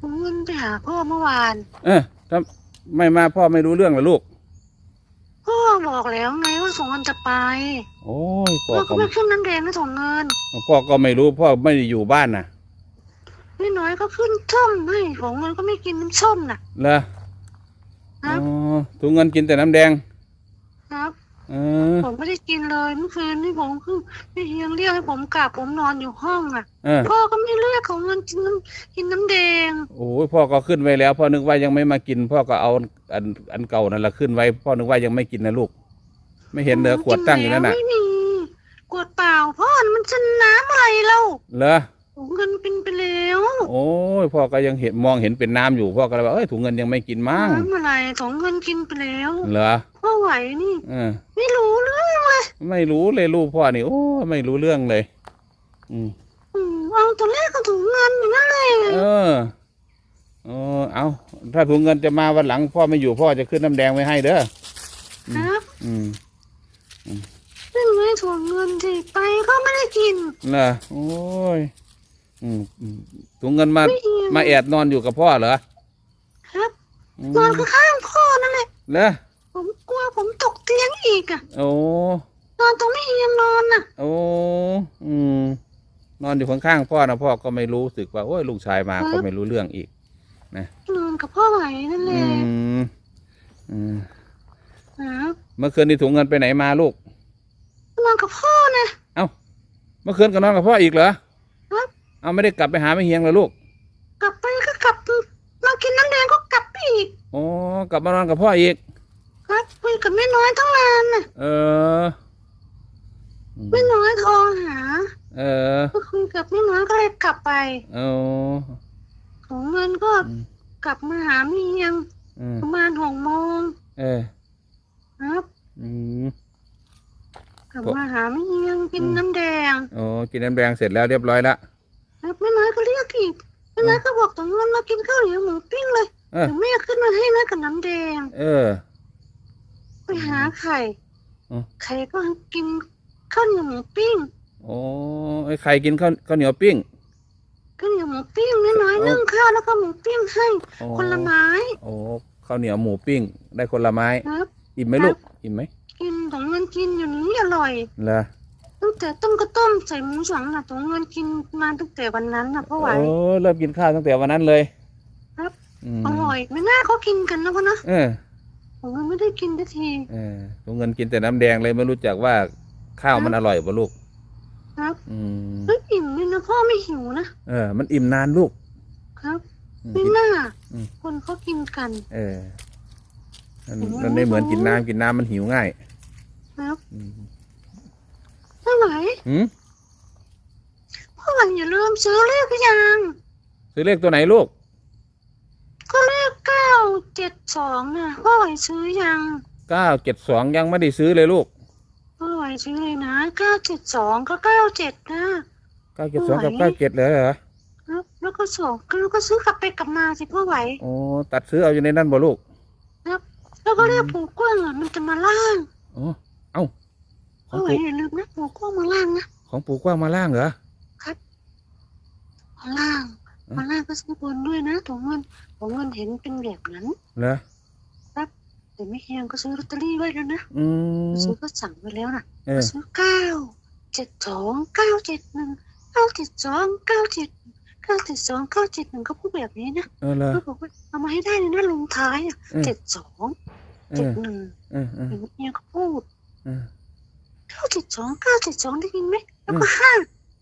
ผมเงินไปหาพ่อเมื่อวาน เออถ้าไม่มาพ่อไม่รู้เรื่องเหรอลูก พ่อบอกแล้วไงว่าสองเงินจะไปโอ้ยพ่อพ่อก็ก็ไม่ขึ้นน้ำแดงนะสองเงินพ่อก็ไม่รู้พ่อไม่ได้อยู่บ้านน่ะนี่น้อยก็ขึ้นส้มให้สองเงินก็ไม่กินน้ำส้มน่ะ เหรอคอ๋รับอถุงเงินกินแต่น้ำแดง ครับ เออผมไม่ได้กินเลยเมื่อคืนนี่ผมคือพี่เฮียงเรียกให้ผมกลับผมนอนอยู่ห้องอะเออพ่อก็ไม่เรียกของเงินกินน้ำกินน้ำแดงโอ้ยพ่อก็ขึ้นไว้แล้วพ่อนึกว่ายังไม่มากิน พ่อก็เอาอันอันเก่านั่นแหละขึ้นไว้ พ่อนึกว่ายังไม่กินนะลูก ไม่เห็นเหลือขวดตั้งอยู่นั่นน่ะไม่มีขวดเปล่าพ่อมันจะน้ำอะไรเล่าเหรอของเงินเป็นไปแล้ว โอ้ ยพ่อก็ยังเห็นมองเห็นเป็นน้ำอยู่พ่อก็เลยว่าเอ้ยถุงเงินยังไม่กินมั้งน้ำอะไรของเงินกินไปแล้วเหรอพ่อไหวนี่เออไม่รู้เรื่องเลยไม่รู้เลยลูกพ่อนี่โอ้ยไม่รู้เรื่องเลยอืมอืมเอาตอนแรกก็ถุงเงินอย่างนั้นเลยเออเออเอาถ้าถุงเงินจะมาวันหลัง พ่อไม่อยู่พ่อจะขึ้นน้ำแดงไว้ให้เด้อครับ อืมนี่ไงถุงเงินที่ไปก็ไม่ได้กินน่ะโอ้ย อืมอืมถุงเงินมา ไม่เอียงมาแอบนอนอยู่กับพ่อเหรอครับอืมนอนข้างๆพ่อนั่นแหละ เหรอผมกลัวผมตกเตียงอีกอะโอ้นอนตรงไม่เอียงนอนน่ะ โอ้อืมนอนอยู่ข้างๆพ่อนะพ่อก็ไม่รู้สึกว่าโอ้ยลูกชายมาก็ไม่รู้เรื่องอีก นอนกับพ่อไหวนั่นแหอืละมอืมครับเมื่อคืนนี่ถุงเงินไปไหนมาลูก นอนกับพ่อนะ เมื่อคืนก็นอนกับพ่ออีกเหรอครับ เอาไม่ได้กลับไปหาไม่เฮียงเลยลูก กลับไปก็กลับมากินน้ำแดงก็กลับไปอีกโอ้กลับมานอนกับพ่ออีกครับคุยกับแม่น้อยทั้งนานน่ะเอออืมแม่น้อยโทรหา เออก็คุยกับแม่น้อยก็เลยกลับไปเออของเงินก็อืมกลับมาหาแม่เฮียงอืมประมาณหกโมงเออครับอืมกลับมาหาแม่เฮียงกินอืมน้ำแดงโอ้กินน้ำแดงเสร็จแล้วเรียบร้อยละ ครับแม่น้อยก็เรียกอีกแม่น้อยก็บอกตรงเงินมากินข้าวเหนียวหมูปิ้งเลยเออ เดี๋ยวแม่ขึ้นมาให้นะกับน้ำแดง เออ ไปหาไข่อืมไข่ก็กินข้าวเหนียวหมูปิ้งโอ้ไอ้ใครกินข้าวข้าวเหนียวปิ้ง ข้าวเหนียวหมูปิ้งน้อยๆเออ นึ่งข้าวแล้วก็หมูปิ้งให้โอ้คนละไม้โอ้ข้าวเหนียวหมูปิ้ง ได้คนละไม้ ครับ อิ่มไหมลูก อิ่มไหมกินของเงินกินอยู่นี้อร่อย เหรอ ตั้งแต่ต้มก็ต้มใส่หมูสองน่ะของเงินกินมาตั้งแต่วันนั้นน่ะเพราะไหว โอ้เริ่มกินข้าวตั้งแต่วันนั้นเลยครับอืมอร่อยไม่น่าเขากินกันนะพ่อนะเออของเงินไม่ได้กินทันที เออถุงเงินกินแต่น้ำแดงเลยไม่รู้จักว่าข้าวมันอร่อยป่ะลูกครับ อืมเฮ้ยอิ่มเลยนะพ่อไม่หิวนะเออ มันอิ่มนานลูกครับอืมไม่น่าอืม คนเขากินกัน เออมันโอ้มันไม่เหมือนกินน้ำกินน้ำมันหิวง่ายครับ อืม พ่อไหวหืมพ่อไหวอย่าลืมซื้อเลขหรือยังซื้อเลขตัวไหนลูก ก็เลขเก้าเจ็ดสองน่ะพ่อไหวซื้อยังเก้าเจ็ดสองยังไม่ได้ซื้อเลยลูกพ่อไหวซื้อเลยนะเก้าเจ็ดสองก็เก้าเจ็ดนะเก้าเจ็ดสองกับไหวเก้าเจ็ดเลยเหรอครับแล้วก็สองแล้วก็ซื้อกลับไปกลับมาสิพ่อไหวโอ้ตัดซื้อเอาอยู่ในนั่นบ่ลูกครับแล้วก็เรียกผูกกว้างอะมันจะมาล่างโอ้เอ้า ขพ่อองไหวปู่อย่าลืมนะผูกกว้างมาล่างนะ ของปู่กว้างมาล่างเหรอ มาล่างอืม มาล่างก็ซื้อบนด้วยนะถุงเงินถุงเงินเห็นเป็นแบบนั้น เหรอแต่ไม่เฮียงก็ซื้อลอตเตอรี่ไว้แล้วนะอืมซื้อก็สั่งไว้แล้วนะเออซื้อเก้าเจ็ดสองเก้าเจ็ดหนึ่งเก้าเจ็ดสองเก้าเจ็ดเก้าเจ็ดสองเก้าเจ็ดหนึ่งก็พูดแบบนี้นะเออเหรอก็บอกว่าเอามาให้ได้เลยนะลงท้ายอะเออเจ็ดสองเอเจ็ดอหนึ่งเออเอออย่างเงี้ยก็พูดเออ เก้าเจ็ดสองเก้าเจ็ดสองได้ยินไหมแล้วก็ห้า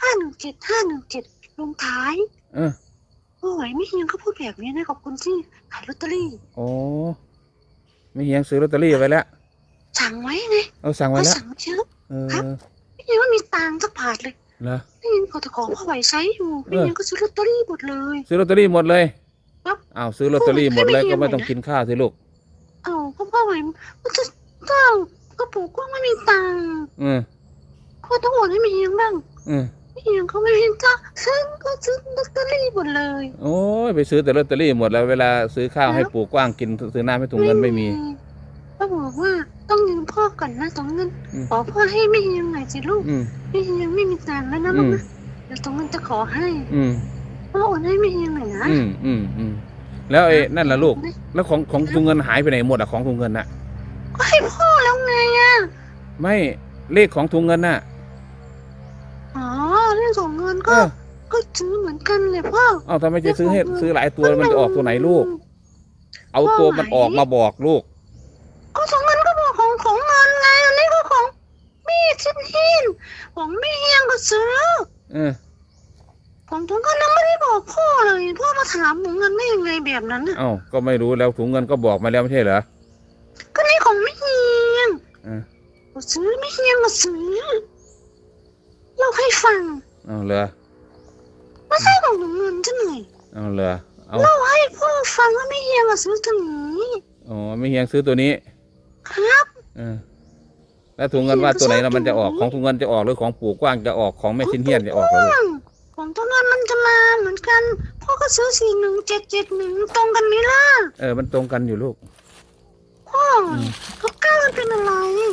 ห้าหนึ่งเจ็ดห้าหนึ่งเจ็ดลงท้ายเออโอ้ยไม่เฮียงก็พูดแบบนี้นะขอบคุณที่ขายลอตเตอรี่โอ้ไม่เฮียงซื้อลอตเตอรี่ไว้แล้วสั่งไว้ไงเอาสั่งไว้เขาแล้วสั่งเยอะเออครับไม่ยังว่ามีตังค์สักบาทเลยเหรอไม่ยังพอตะของพ่อไหวใช้อยู่เอไม่อยังก็ซื้อลอตเตอรี่หมดเลย ซื้อลอตเตอรี่หมดเลยครับอ้าวซื้อลอตเตอรี่หมดเลยให้ก็ไม่ไม่เฮียงต้องกินข้าวสิลูกเอ้าก็พ่อไหวมันจะ ต้องกระปุกก็ไม่มีตังค์อืมพ่อต้องโอนให้ไม่ยังบ้างอืมไม่ยังเขาไม่เห็นจ้าซื้อก็ซื้อลอตเตอรี่หมดเลยโอ้ยไปซื้อแต่ลอตเตอรี่หมดแล้วเวลาซื้อข้าวให้ปู่กว้างกินซื้อน้ำให้ถุงเงินไม่มีพ่อบอกว่าต้องยืมพ่อก่อนนะตรงเงินอืม ขอพ่อให้ไม่ยังหน่อยสิลูกอืม ไม่ยังไม่มีตังค์แล้วนะอืลูกมนะเดี๋ยวตรงเงินจะขอให้อืม พ่อโอนให้ไม่ยังหน่อยน่อยนะอืมอืมอืมแล้วไอ้นั่นล่ะลูก แล้วของของถุงเงินหายไปไหนหมดอะของถุงเงินน่ะก็ให้พ่อแล้ว ไงอะ ไม่เลขของถุงเงินน่ะ อ๋อเรื่องส่งเงินเอก็อก็ซื้อเหมือนกันเลยพ่อ เอ้าทำไมจะซื้อให้ซื้อหลายตัวมันจะออกตัวไหนลูก เอาตัวมันออกมาบอกลูก ก็ส่งเงินก็บอกของของเงินไงอันนี้ก็ของมีดชิ้นหินของไม่เฮียงก็ซื้อ เออ ของถุงเงินนั้นไม่ได้บอกพ่อเลยพ่อมาถามถุงเงินได้ยังไงแบบนั้นน่ะเอ้าก็ไม่รู้แล้วถุงเงินก็บอกมาแล้วไม่ใช่เหรอ ก็นี่ของไม่เฮียง เออ ก็ ซื้อไม่เฮียงก็ซื้อเล่าให้ฟังเอาเหรอไม่ใช่ของถุงเงินใช่ไหมเอาเหรอเอาเล่าให้พ่อฟังว่าไม่เฮียงก็ซื้อถึงนี้อ๋อไม่เฮียงซื้อตัวนี้ ครับเออแล้วถุงเงินว่าตัวไหนแล้วมันจะออกของถุงเงินจะออกหรือของปู่กว้างจะออกของแม่ชิ้นเฮียนจะออกเหรอลูกของถุงเงินมันจะมาเหมือนกันพ่อก็ซื้อสี่หนึ่งเจ็ดเจ็ดหนึ่งตรงกันไหมล่ะเออมันตรงกันอยู่ลูกพ่อแล้วก้าว มันเป็นอะไร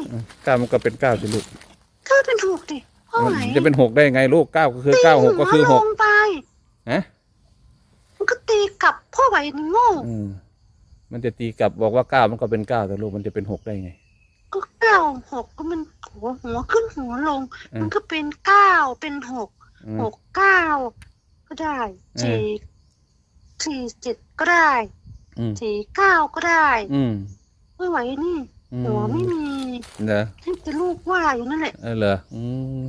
เออเก้ามันก็เป็นเก้าสิลูกก้าวเป็นหกดิพ่อมันไหนจะเป็นหกได้ไงลูกเก้าก็คือเก้าหกก็คือหกตีหัวลงไปฮะมันก็ตีกลับพ่อไหวหนึ่งโง่อืมมันจะตีกลับบอกว่าเก้ามันก็เป็นเก้าแต่ลูกมันจะเป็นหกได้ไงก็เก้าหกก็มันหัวหัวขึ้นหัวลงเออมันก็เป็นเก้าเป็นหกอืมหกเก้าก็ได้เออสี่สี่เจ็ดก็ได้อืมสี่เก้าก็ได้อืมไม่ไหวนี่ อืมหัวไม่มีเหรอให้เป็นลูกว่าอยู่นั่นแหละเออเหรออืม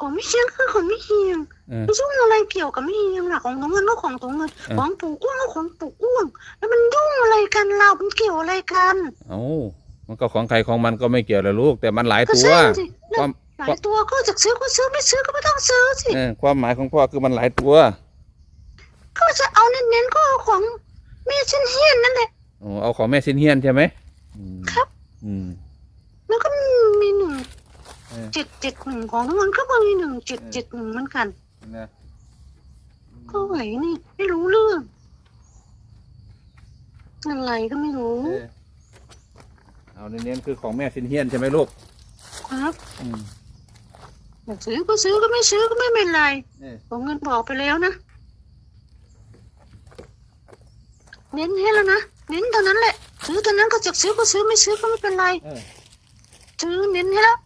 ของไม่เชียงคือของไม่เฮียงเออไม่ยุ่งอะไรเกี่ยวกับไม่เฮียงหรอกของตรงเงินก็ของตรงเงินเออของปู่กุ้งก็ของปู่กุ้งแล้วมันยุ่งอะไรกันเรามันเกี่ยวอะไรกันเอ้ามันก็ของใครของมันก็ไม่เกี่ยวเลยลูก แต่มันหลายก็ตัวใช่สิความหลายตัวก็จะซื้อก็ซื้อไม่ซื้อก็ไม่ต้องซื้อสิเออความหมายของพ่อคือมันหลายตัว ก็จะเอาเน้นๆก็เอาของแม่ฉันเฮียนนั่นแหละโอ้เอาของแม่ซินเฮียนใช่ไหมอืม ครับ อืม แล้วก็มีหนึ่งเออ เจ็ดเจ็ดหนึ่งของทั้งมันก็มีหนึ่งเจ็ดเจ็ดหนึ่งเหมือนกัน นะก็ไหวนี่ไม่รู้เรื่องอะไรก็ไม่รู้เออเอาเน้นๆคือของแม่ซินเฮียนใช่ไหมลูกครับอืมอยากซื้อก็ซื้อก็ไม่ซื้อก็ไม่เป็นไรเออผมเงินบอกไปแล้วนะ เน้นให้แล้วนะเน้นตอนนั้นแหละซื้อตอนนั้นก็จะซื้อก็ซื้อไม่ซื้อก็ไม่เป็นไรเออซื้อเน้นให้แล้ว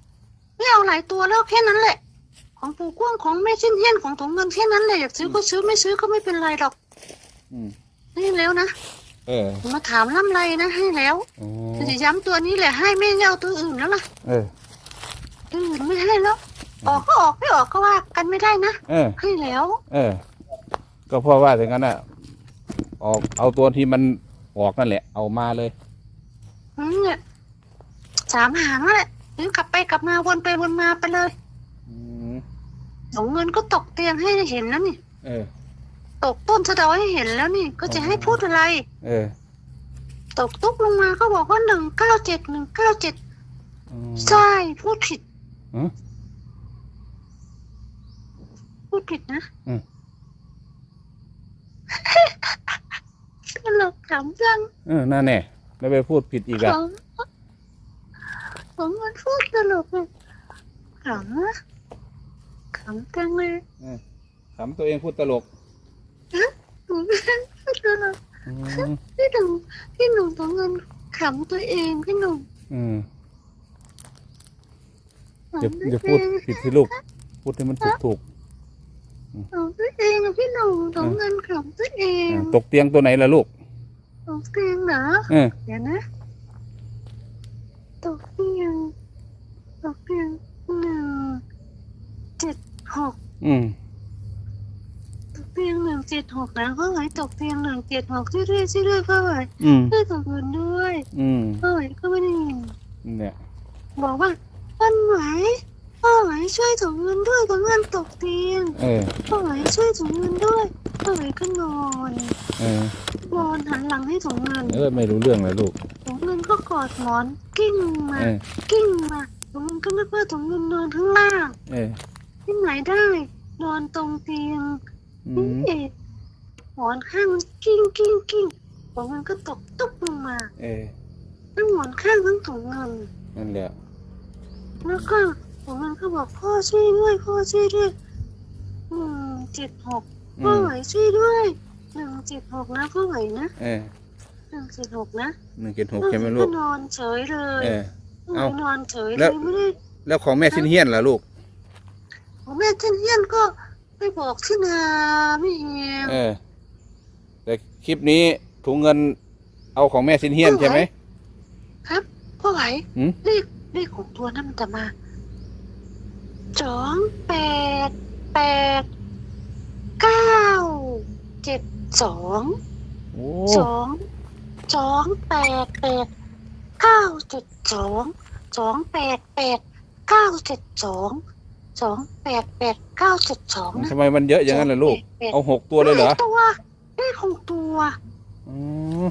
ไม่เอาหลายตัวแล้วแค่นั้นแหละ ของปู่กว้างของแม่ชิ้นเฮียนของถุงเงินแค่นั้นแหละอยากซื้อก็ซื้อไม่ซื้อก็ไม่เป็นไรหรอกอืมให้แล้วนะเออมาถามล่ำไรนะให้แล้วโอ้แต่จะย้ำตัวนี้แหละให้ไม่เอาตัวอื่นแล้วล่ะเออ ตัวอื่นไม่ให้แล้ว ออกก็ออกไม่ออกก็ว่ากันไม่ได้นะเออ ให้แล้ว เออ ก็เพราะว่าอย่างนั้นอะ ออกเอาตัวที่มันออกนั่นแหละ เอามาเลยอืมเนี่ยสามหางนั่นแหละหรือกลับไปกลับมาวนไปวนมาไปเลยอืมเดี๋ยวเงินก็ตกเตียงให้เห็นแล้วนี่ เออ ตกต้นสะเดาให้เห็นแล้วนี่ ก็จะให้พูดอะไร เออตกตุ๊กลงมาก็บอกว่าหนึ่งเก้าเจ็ดหนึ่งเก้าเจ็ดอืม ใช่พูดผิดอืมพูดผิดนะอืม ตลกขำจังเออนั่นแน่แล้วไปพูดผิดอีกขอะำผมมันพูดตลกเลยขำนะขำจังเลยถามตัวเองพูดตลกผมพูดตลกอืมพี่หนุ่มพี่หนุ่มต้องเงินขำตัวเองพี่หนุ่มอืมขำอย่าตัวอย่าเอพูดงผิดที่ลูก พูดให้มันถูกถูก ขำตัวเองอะพี่หนุ่มต้องเงินขำตัวเอๆงอ่าตกเตียงตัวไหนล่ะลูกตกเตียงเหรอเออเดี๋ยวนะตกเตียงตกเตียงหนึ่งเจ็ดหกอืมตกเตียงหนึ่งเจ็ดหกนะพ่อไหวตกเตียงหนึ่งเจ็ดหกเรื่อยๆเรื่อยๆพ่อไหวอืมช่วยตกเงินด้วยอืมพ่อไหวก็ไม่ได้ยินเนี่ยบอกว่าวันไหว พ่อไหวช่วยตกเงินด้วยตกเงินตกเตียงเออ พ่อไหวช่วยตกเงินด้วยพ่อไหวก็นอนเออ นอนหันหลังให้ตกเงินเออ ไม่รู้เรื่องเลยลูกตกเงินก็กอดหมอนกิ้งมาเออ กิ้งมาตกเงินก็นึกว่าตกเงินนอนข้างล่างเออที่ไหนได้ นอนตรงเตียงอืนี่มเองหมอนข้างมันกิ้งกิ้งกิ้งตกเงินก็ตกตุ๊บลงมาเออ ทั้งหมอนข้างทั้งตกเงิน นั่นแหละแล้วก็ ตกเงินก็บอกพ่อช่วยด้วย พ่อช่วยด้วยหนึ่งเจ็ดหกอืพ่อมไหวช่วยด้วยหนึ่งเจ็ดหกนะพ่อไหวนะเออหนึ่งเจ็ดหกนะหนึ่งเจ็ดหกใช่ไหมลูกนอนเฉยเลยเออเอานอนเฉยแล้เลยวไม่ได้แล้วของแม่สินเฮียนล่ะลูกผมแม่เช่นเฮียนก็ไปบอกที่นาไม่เฮียนเออแต่คลิปนี้ถุงเงินเอาของแม่สินเฮียนใช่ไหมครับพ่อไหวหืมเลขเลขของตัวนั้นมันจะมา สองแปดแปดเก้าเจ็ดสองโอ้สองสองแปดแปดเก้าเจ็ดสองสองแปดแปดเก้าเจ็ดสองสองแปดแปดเก้าเจ็ดสองนะทำไมมันเยอะอย่างนั้นล่ะลูก แปดเอาหกตัวเลยเหรอแปดตัวเลขของตัวอืม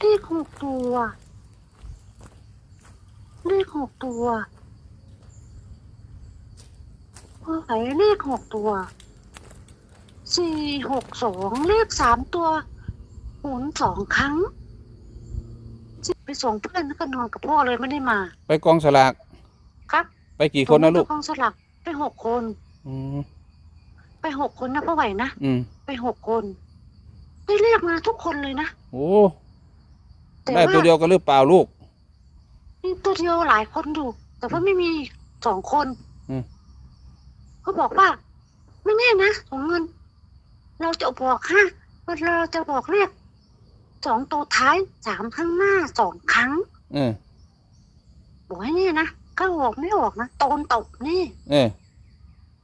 เลขหกตัวเลขหกตัว เมื่อไหร่เลขหกตัว สี่หกสองเลขสามตัวหมุนสองครั้ง ไปส่งเพื่อนแล้วก็นอนกับพ่อเลยไม่ได้มาไปกองสลากครับไปกี่คนนะลูกผมไปกองสลักไปหกคน อืมไปหกคนนะพ่อไหวนะอืมไปหกคนได้เรียกมาทุกคนเลยนะโอ้แต่ได้ว่าตัวเดียวกันหรือเปล่าลูก มีตัวเดียวหลายคนอยู่ แต่ว่าไม่มีสองคนอืม เขาบอกว่า ไม่แน่นะสองเงิน เราจะบอกห้าเราจะบอกเรียกสองตัวท้ายสามข้างหน้าสองครั้งเออบอกให้แนี่นะก็บอกไม่ออกนะโตนตกนี่ เออ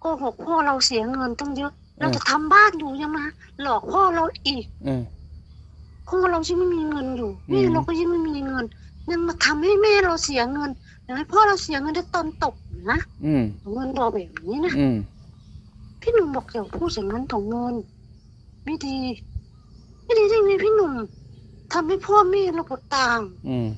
โกหกพ่อเราเสียเงินตั้งเยอะ เราอืมจะทำบ้านอยู่ยังมาหลอกพ่อเราอีก เออพ่อเรายิ่งไม่มีเงินอยู่อืมแม่เราก็ยิ่งไม่มีเงิน ยังมาทำให้แม่เราเสียเงินอย่างให้พ่อเราเสียเงินได้ตอนตกนะอืมเงินบอกแบบนี้นะอืมพี่หนุ่มบอกอย่าพูดอย่างนั้นของเงินไม่ดี ไม่ดีได้ไงพี่หนุ่มทำให้พ่อแม่เราปวดตังค์อืม